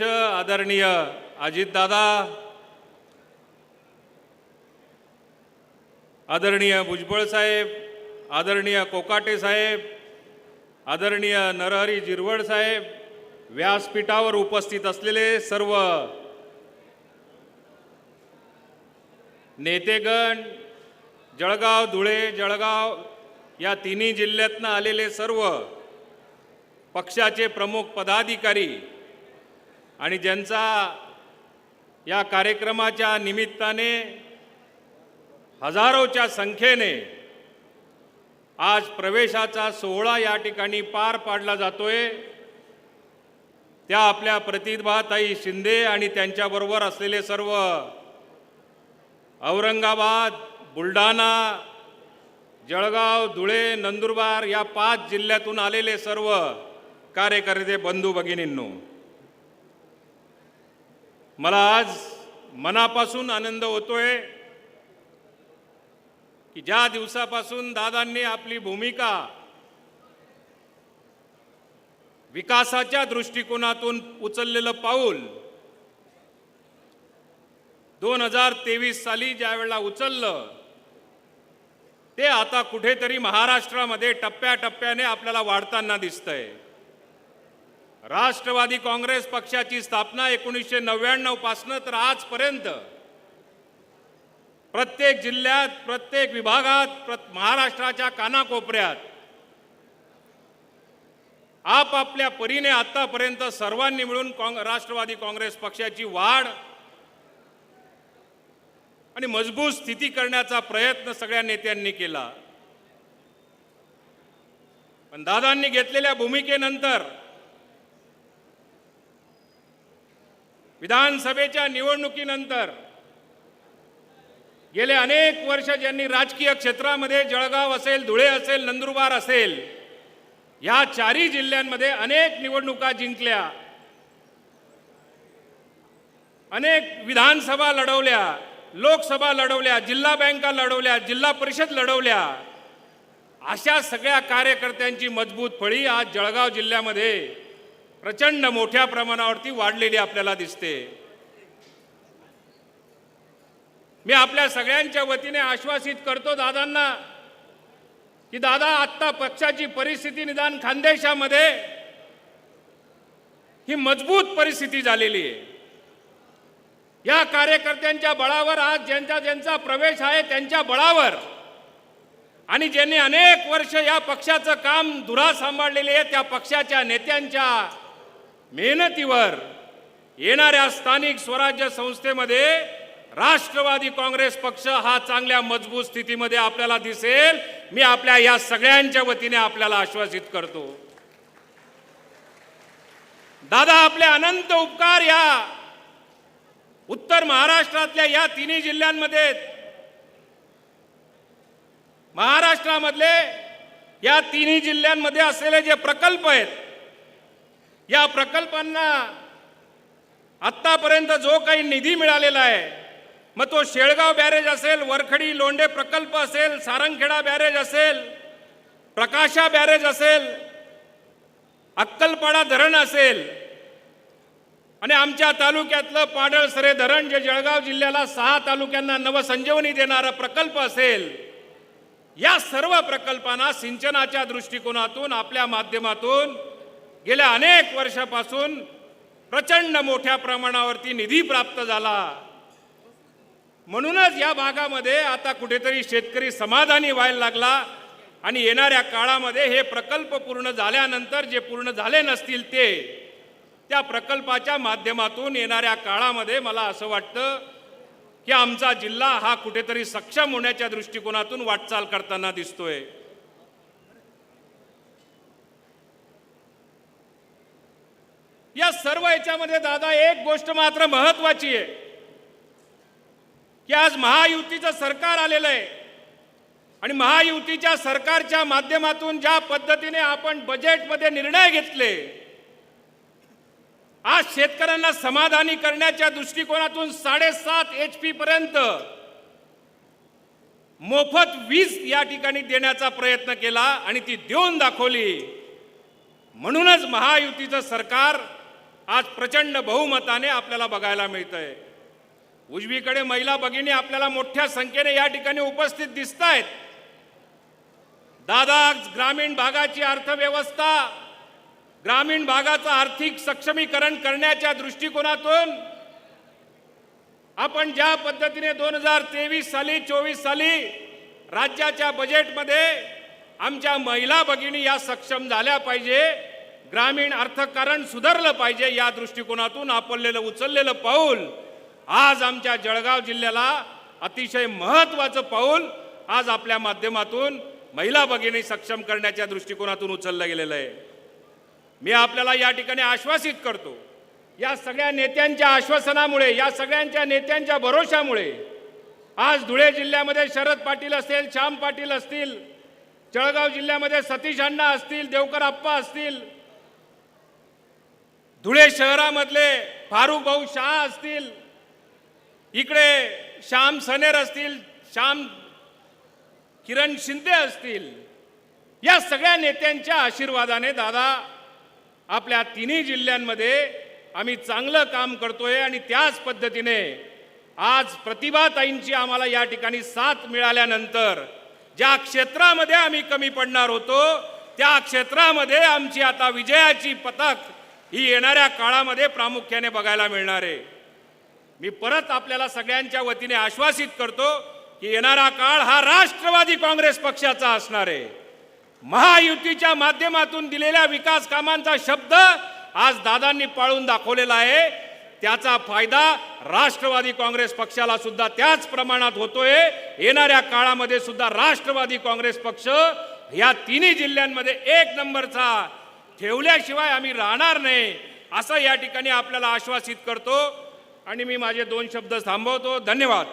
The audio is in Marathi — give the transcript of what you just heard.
आदरणीय अजितदादा आदरणीय भुजबळ साहेब आदरणीय कोकाटे साहेब आदरणीय नरहरी जिरवड साहेब व्यासपीठावर उपस्थित असलेले सर्व नेतेगण जळगाव धुळे जळगाव या तिन्ही जिल्ह्यातनं आलेले सर्व पक्षाचे प्रमुख पदाधिकारी आणि ज्यांचा या कार्यक्रमाच्या निमित्ताने हजारोच्या संख्येने आज प्रवेशाचा सोहळा या ठिकाणी पार पाडला जातोय. त्या आपल्या प्रतिभाताई शिंदे आणि त्यांच्याबरोबर असलेले सर्व औरंगाबाद बुलढाणा जळगाव धुळे नंदुरबार या पाच जिल्ह्यातून आलेले सर्व कार्यकर्ते बंधू भगिनींनो मला आज मनापासून आनंद होतोय की ज्या दिवसापासून दादांनी आपली भूमिका विकासाच्या दृष्टिकोनातून उचललेलं पाऊल दोन हजार तेवीस साली ज्या वेळेला उचललं ते आता कुठेतरी महाराष्ट्रामध्ये टप्प्याटप्प्याने आपल्याला वाढताना दिसतंय. राष्ट्रवादी काँग्रेस पक्षाची स्थापना एकोणीसशे नव्याण्णव पासनं तर आजपर्यंत प्रत्येक जिल्ह्यात प्रत्येक विभागात प्रत- महाराष्ट्राच्या कानाकोपऱ्यात आपापल्या परीने आतापर्यंत सर्वांनी मिळून काँग राष्ट्रवादी काँग्रेस पक्षाची वाढ आणि मजबूत स्थिती करण्याचा प्रयत्न सगळ्या नेत्यांनी केला. पण दादांनी घेतलेल्या भूमिकेनंतर विधानसभेच्या निवडणुकीनंतर गेले अनेक वर्ष ज्यांनी राजकीय क्षेत्रामध्ये जळगाव असेल धुळे असेल नंदुरबार असेल या चारही जिल्ह्यांमध्ये अनेक निवडणुका जिंकल्या. अनेक विधानसभा लढवल्या लोकसभा लढवल्या जिल्हा बँका लढवल्या जिल्हा परिषद लढवल्या. अशा सगळ्या कार्यकर्त्यांची मजबूत फळी आज जळगाव जिल्ह्यामध्ये प्रचंड मोठ्या प्रमाणावरती वाढलेली आपल्याला दिसते. मी आपल्या सगळ्यांच्या वतीने आश्वासित करतो दादांना की दादा आत्ता पक्षाची परिस्थिती निदान खानदेशामध्ये ही मजबूत परिस्थिती झालेली आहे. या कार्यकर्त्यांच्या बळावर आज ज्यांचा ज्यांचा प्रवेश आहे त्यांच्या बळावर आणि ज्यांनी अनेक वर्ष या पक्षाचं काम धुरा सांभाळलेले आहे त्या पक्षाच्या नेत्यांच्या मेहनतीवर येणाऱ्या स्थानिक स्वराज्य संस्थेमध्ये राष्ट्रवादी काँग्रेस पक्ष हा चांगल्या मजबूत स्थितीमध्ये आपल्याला दिसेल मी आपल्या या सगळ्यांच्या वतीने आपल्याला आश्वासित करतो दादा आपले अनंत उपकार या उत्तर महाराष्ट्रातल्या या तिन्ही जिल्ह्यांमध्ये आहेत. महाराष्ट्रामधले या तिन्ही जिल्ह्यांमध्ये असलेले जे प्रकल्प आहेत या प्रकल्पांना आत्तापर्यंत जो काही निधी मिळालेला आहे मग तो शेळगाव बॅरेज असेल वरखडी लोंढे प्रकल्प असेल सारंगखेडा बॅरेज असेल प्रकाशा बॅरेज असेल अक्कलपाडा धरण असेल आणि आमच्या तालुक्यातलं पाडळसरे धरण जे जळगाव जिल्ह्याला सहा तालुक्यांना नवसंजीवनी देणारा प्रकल्प असेल या सर्व प्रकल्पांना सिंचनाच्या दृष्टिकोनातून आपल्या माध्यमातून गेल्या अनेक वर्षापासून प्रचंड मोठ्या प्रमाणावरती निधी प्राप्त झाला. म्हणूनच या भागामध्ये आता कुठेतरी शेतकरी समाधानी व्हायला लागला आणि येणाऱ्या काळामध्ये हे प्रकल्प पूर्ण झाल्यानंतर जे पूर्ण झाले नसतील ते त्या प्रकल्पाच्या माध्यमातून येणाऱ्या काळामध्ये मला असं वाटतं की आमचा जिल्हा हा कुठेतरी सक्षम होण्याच्या दृष्टिकोनातून वाटचाल करताना दिसतोय. या सर्व याच्यामध्ये दादा एक गोष्ट मात्र महत्वाची आहे की आज महायुतीचं सरकार आलेलं आहे. आणि महायुतीच्या सरकारच्या माध्यमातून ज्या पद्धतीने आपण बजेटमध्ये निर्णय घेतले आज शेतकऱ्यांना समाधानी करण्याच्या दृष्टिकोनातून साडेसात एच पी पर्यंत मोफत वीज या ठिकाणी देण्याचा प्रयत्न केला आणि ती देऊन दाखवली. म्हणूनच महायुतीचं सरकार आज प्रचंड बहुमताने आपल्याला बघायला मिळतंय. उजवीकडे महिला भगिनी आपल्याला मोठ्या संख्येने या ठिकाणी उपस्थित दिसत आहेत दादा ग्रामीण भागाची अर्थव्यवस्था ग्रामीण भागाचं आर्थिक सक्षमीकरण करण्याच्या दृष्टिकोनातून आपण ज्या पद्धतीने दोन हजार तेवीस साली चोवीस साली राज्याच्या बजेटमध्ये आमच्या महिला भगिनी या सक्षम झाल्या पाहिजे ग्रामीण अर्थकारण सुधारलं पाहिजे या दृष्टिकोनातून आपल्याला उचललेलं पाऊल. आज आमच्या जळगाव जिल्ह्याला अतिशय महत्वाचं पाऊल आज आपल्या माध्यमातून महिला भगिनी सक्षम करण्याच्या दृष्टिकोनातून उचललं गेलेलं आहे. मी आपल्याला या ठिकाणी आश्वासित करतो या सगळ्या नेत्यांच्या आश्वासनामुळे या सगळ्यांच्या नेत्यांच्या भरोशामुळे आज धुळे जिल्ह्यामध्ये शरद पाटील असेल श्याम पाटील असतील जळगाव जिल्ह्यामध्ये सतीश अण्णा असतील देवकर आप्पा असतील धुळे शहरामधले फारुख भाऊ शाह असतील इकडे श्याम सनेर असतील श्याम किरण शिंदे असतील या सगळ्या नेत्यांच्या आशीर्वादाने दादा आपल्या तिन्ही जिल्ह्यांमध्ये आम्ही चांगलं काम करतोय आणि त्याच पद्धतीने आज प्रतिभाताईंची आम्हाला या ठिकाणी साथ मिळाल्यानंतर ज्या क्षेत्रामध्ये आम्ही कमी पडणार होतो त्या क्षेत्रामध्ये आमची आता विजयाची पथक ही येणाऱ्या काळामध्ये प्रामुख्याने बघायला मिळणार आहे. मी परत आपल्याला सगळ्यांच्या वतीने आश्वासित करतो की येणारा काळ हा राष्ट्रवादी काँग्रेस पक्षाचा असणार आहे. महायुतीच्या माध्यमातून दिलेल्या विकास कामांचा शब्द आज दादांनी पाळून दाखवलेला आहे. त्याचा फायदा राष्ट्रवादी काँग्रेस पक्षाला सुद्धा त्याच प्रमाणात होतोय. येणाऱ्या काळामध्ये सुद्धा राष्ट्रवादी काँग्रेस पक्ष या तिन्ही जिल्ह्यांमध्ये एक नंबरचा ठेवल्याशिवाय आम्ही राहणार नाही असं या ठिकाणी आपल्याला आश्वासित करतो. आणि मी माझे दोन शब्द थांबवतो. धन्यवाद.